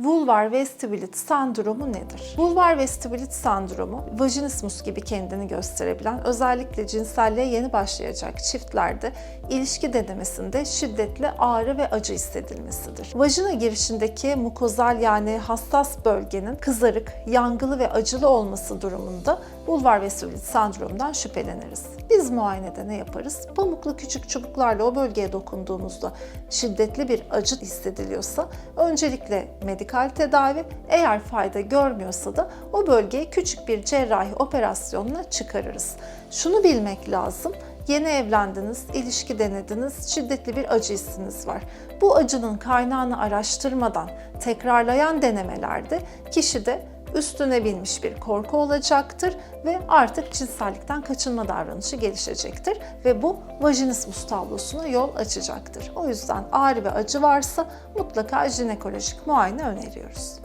vous Vulvar vestibulit sendromu nedir? Vulvar vestibulit sendromu, vajinismus gibi kendini gösterebilen, özellikle cinselliğe yeni başlayacak çiftlerde ilişki denemesinde şiddetli ağrı ve acı hissedilmesidir. Vajina girişindeki mukozal yani hassas bölgenin kızarık, yangılı ve acılı olması durumunda vulvar vestibulit sendromundan şüpheleniriz. Biz muayenede ne yaparız? Pamuklu küçük çubuklarla o bölgeye dokunduğumuzda şiddetli bir acı hissediliyorsa öncelikle medikal tedavi, eğer fayda görmüyorsa da o bölgeyi küçük bir cerrahi operasyonla çıkarırız. Şunu bilmek lazım. Yeni evlendiniz, ilişki denediniz, şiddetli bir acı hissiniz var. Bu acının kaynağını araştırmadan tekrarlayan denemelerde kişide üstüne binmiş bir korku olacaktır ve artık cinsellikten kaçınma davranışı gelişecektir ve bu vajinismus tablosuna yol açacaktır. O yüzden ağrı ve acı varsa mutlaka jinekolojik muayene öneriyoruz.